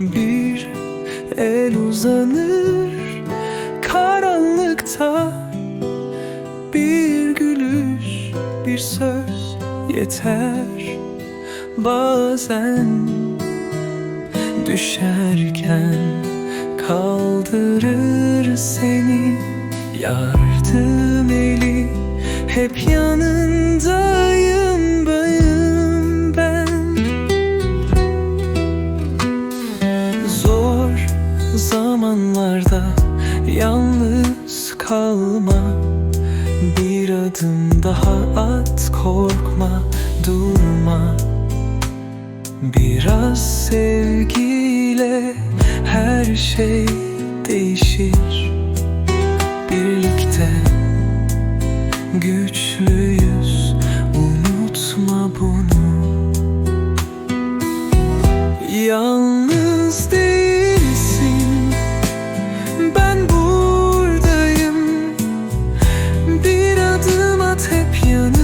Bir el uzanır karanlıkta. Bir gülüş, bir söz yeter. Bazen düşerken kaldırır seni. Yardım eli hep yanındayım zamanlarda yalnız kalma. Bir adım daha at korkma durma. Biraz sevgiyle her şey değişir. Birlikte güçlüyüz unutma bunu. Yalnız değilsin adım at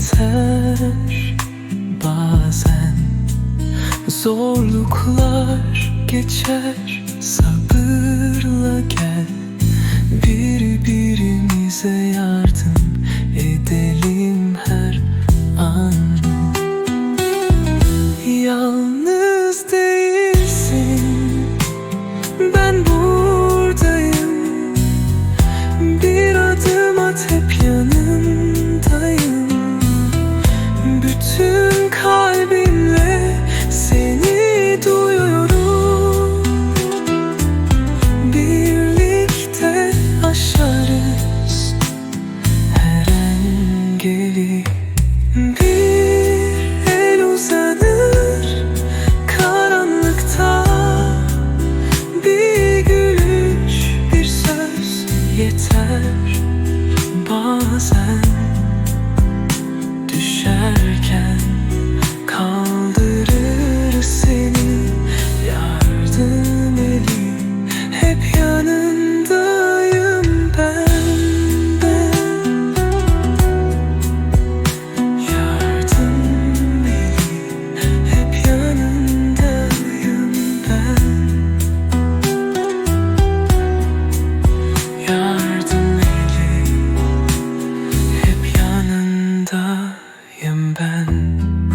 yeter. Bazen zorluklar geçer Sabırla to time.